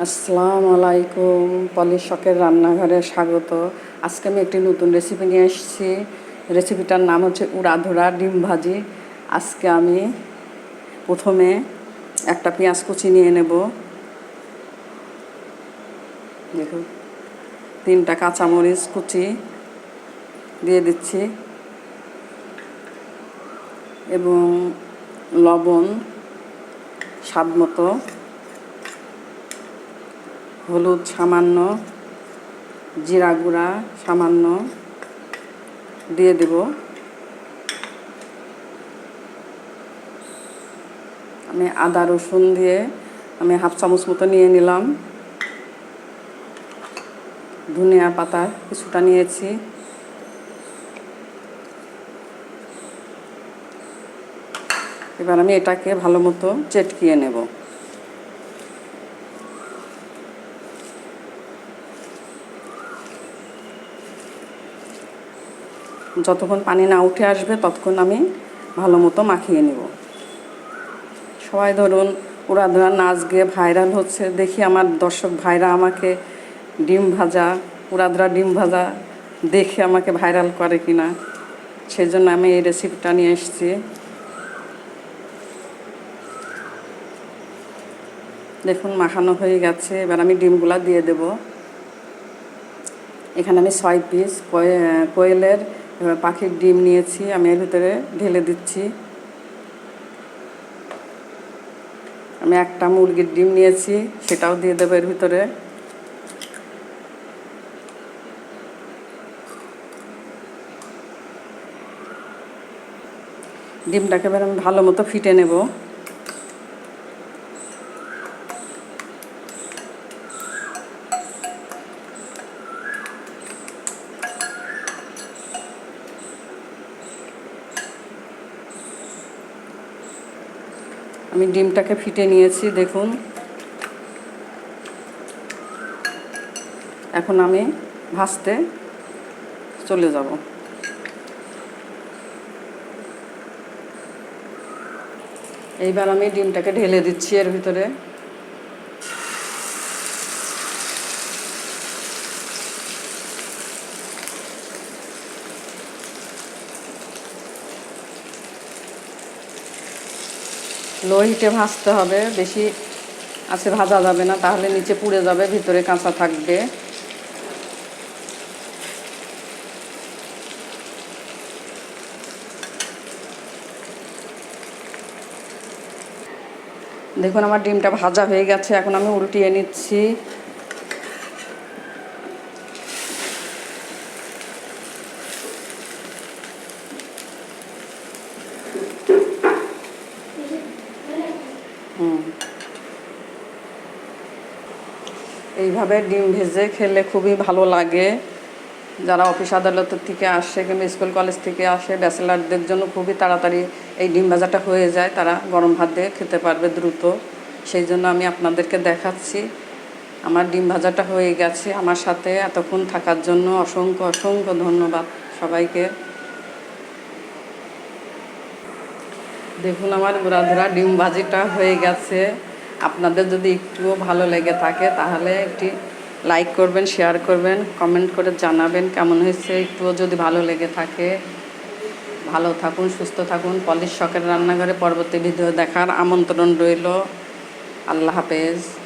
আসসালামু আলাইকুম। পলিশ শখের রান্নাঘরে স্বাগত। আজকে আমি একটি নতুন রেসিপি নিয়ে এসেছি। রেসিপিটার নাম হচ্ছে উড়াধুরা ডিম ভাজি। আজকে আমি প্রথমে একটা পেঁয়াজ কুচি নিয়ে নেব। দেখুন, তিনটা কাঁচামরিচ কুচি দিয়ে দিচ্ছি। এবং লবণ স্বাদ মতো হলুদ সামান্য, জিরা গুঁড়া সামান্য দিয়ে দেব। আমি আদা, রসুন দিয়ে আমি হাফ চামচ মতো নিয়ে নিলাম। ধনিয়া পাতা কিছুটা নিয়েছি। এবার আমি এটাকে ভালো মতো চেটকিয়ে নেব। যতক্ষণ পানি না উঠে আসবে, ততক্ষণ আমি ভালো মতো মাখিয়ে নেব। সবাই ধরুন উড়াধুরা নাচ গিয়ে ভাইরাল হচ্ছে, দেখি আমার দর্শক ভাইরা আমাকে ডিম ভাজা উড়াধুরা ডিম ভাজা দেখে আমাকে ভাইরাল করে কিনা সেই জন্য আমি এই রেসিপিটা নিয়ে এসেছি। দেখুন, মাখানো হয়ে গেছে, এবার আমি ডিমগুলা দিয়ে দেব। এখানে আমি ছয় পিস কোয়েলের পাখির ডিম নিয়েছি, আমি এর ভিতরে ঢেলে দিচ্ছি। আমি একটা মুরগির ডিম নিয়েছি, সেটাও দিয়ে দেবো এর ভিতরে। ডিমটাকে এবার আমি ভালো মতো ফিটে নেব। আমি ডিমটাকে ফিটে নিয়েছি, দেখুন। এখন আমি ভাজতে চলে যাব। এইবার আমি ডিমটাকে ঢেলে দিচ্ছি এর ভিতরে। লো হিটে ভাজতে হবে, বেশি আছে, ভাজা যাবে না, তাহলে নিচে পুড়ে যাবে, ভিতরে কাঁচা থাকবে। দেখুন, আমার ডিমটা ভাজা হয়ে গেছে, এখন আমি উল্টিয়ে নিচ্ছি। এইভাবে ডিম ভেজে খেলে খুবই ভালো লাগে। যারা অফিস আদালতের থেকে আসে কিংবা স্কুল কলেজ থেকে আসে, ব্যাচেলারদের জন্য খুবই তাড়াতাড়ি এই ডিম ভাজাটা হয়ে যায়। তারা গরম ভাত দিয়ে খেতে পারবে দ্রুত। সেই জন্য আমি আপনাদেরকে দেখাচ্ছি, আমার ডিম ভাজাটা হয়ে গেছে। আমার সাথে এতক্ষণ থাকার জন্য অসংখ্য অসংখ্য ধন্যবাদ সবাইকে। দেখুন আমার ঘোরাধুরা ডিম ভাজিটা হয়ে গেছে। আপনাদের যদি একটুও ভালো লেগে থাকে, তাহলে একটি লাইক করবেন, শেয়ার করবেন, কমেন্ট করে জানাবেন কেমন হয়েছে, একটুও যদি ভালো লেগে থাকে। ভালো থাকুন, সুস্থ থাকুন, পলিশ শখের রান্নাঘরে পরবর্তী ভিডিও দেখার আমন্ত্রণ রইল। আল্লাহ হাফেজ।